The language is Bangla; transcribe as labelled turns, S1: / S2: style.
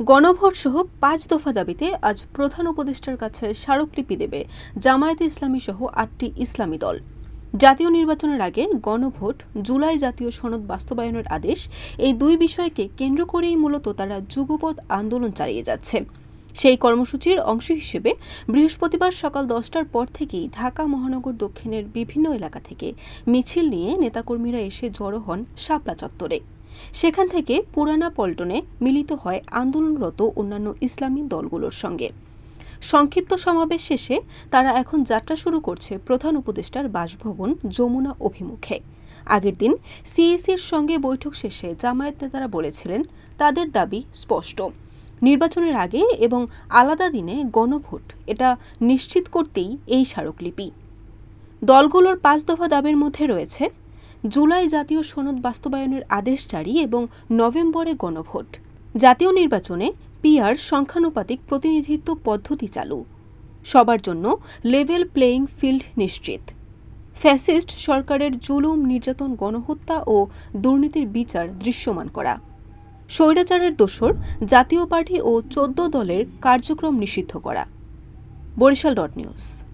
S1: গণভোট সহ পাঁচ দফা দাবিতে আজ প্রধান উপদেষ্টার কাছে স্মারকলিপি দেবে জামায়াতে ইসলামী সহ আটটি ইসলামী দল। জাতীয় নির্বাচনের আগে গণভোট, জুলাই জাতীয় সনদ বাস্তবায়নের আদেশ, এই দুই বিষয়কে কেন্দ্র করেই মূলত তারা যুগপৎ আন্দোলন চালিয়ে যাচ্ছে। সেই কর্মসূচির অংশ হিসেবে বৃহস্পতিবার সকাল দশটার পর থেকেই ঢাকা মহানগর দক্ষিণের বিভিন্ন এলাকা থেকে মিছিল নিয়ে নেতাকর্মীরা এসে জড়ো হন শাপলা চত্বরে। সেখান থেকে পুরানা পল্টনে মিলিত হয় আন্দোলনরত অন্যান্য ইসলামী দলগুলোর সঙ্গে। সংক্ষিপ্ত সমাবেশ শেষে তারা এখন যাত্রা শুরু করছে প্রধান উপদেষ্টার বাসভবন যমুনা অভিমুখে। আগের দিন সিএসির সঙ্গে বৈঠক শেষে জামায়াত নেতারা বলেছিলেন, তাদের দাবি স্পষ্ট। নির্বাচনের আগে এবং আলাদা দিনে গণভোট, এটা নিশ্চিত করতেই এই স্মারকলিপি। দলগুলোর পাঁচ দফা দাবির মধ্যে রয়েছে জুলাই জাতীয় সনদ বাস্তবায়নের আদেশ জারি এবং নভেম্বরে গণভোট। জাতীয় নির্বাচনে পিআর সংখ্যানুপাতিক প্রতিনিধিত্ব পদ্ধতি চালু। সবার জন্য লেভেল প্লেয়িং ফিল্ড নিশ্চিত। ফ্যাসিস্ট সরকারের জুলুম, নির্যাতন, গণহত্যা ও দুর্নীতির বিচার দৃশ্যমান করা। স্বৈরাচারের দোসর, জাতীয় পার্টি ও চোদ্দ দলের কার্যক্রম নিষিদ্ধ করা। Barishal dot news.